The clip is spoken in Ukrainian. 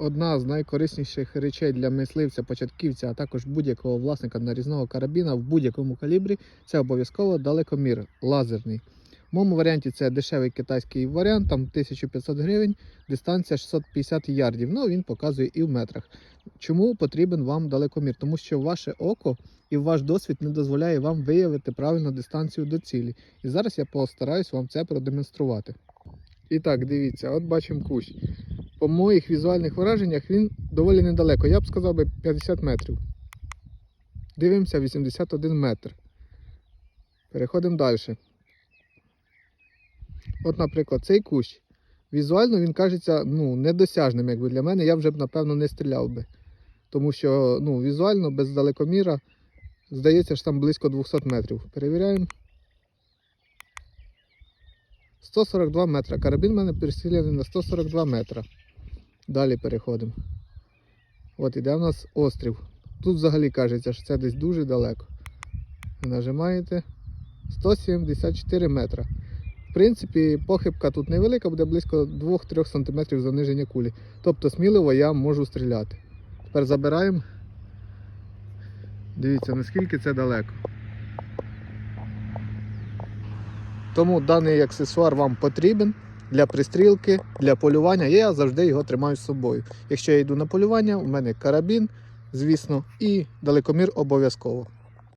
одна з найкорисніших речей для мисливця, початківця, а також будь-якого власника нарізного карабіна в будь-якому калібрі це обов'язково далекомір лазерний. В моєму варіанті це дешевий китайський варіант, там 1500 гривень, дистанція 650 ярдів. Ну він показує і в метрах. Чому потрібен вам далекомір? Тому що ваше око і ваш досвід не дозволяє вам виявити правильну дистанцію до цілі. І зараз я постараюсь вам це продемонструвати. І так, дивіться, от бачимо кущ. По моїх візуальних враженнях він доволі недалеко. Я б сказав би 50 метрів. Дивимося 81 метр. Переходимо далі. От, наприклад, цей кущ. Візуально він кажеться ну, недосяжним, якби для мене. Я вже б, напевно, не стріляв би. Тому що ну, візуально без далекоміра здається, що там близько 200 метрів. Перевіряємо. 142 метра. Карабін в мене перестріляний на 142 метра. Далі переходимо. От іде у нас острів. Тут взагалі кажеться, що це десь дуже далеко. Нажимаєте 174 метра. В принципі, похибка тут невелика, буде близько 2-3 см заниження кулі. Тобто сміливо я можу стріляти. Тепер забираємо. Дивіться, наскільки це далеко. Тому даний аксесуар вам потрібен для пристрілки, для полювання. Я завжди його тримаю з собою. Якщо я йду на полювання, у мене карабін, звісно, і далекомір обов'язково.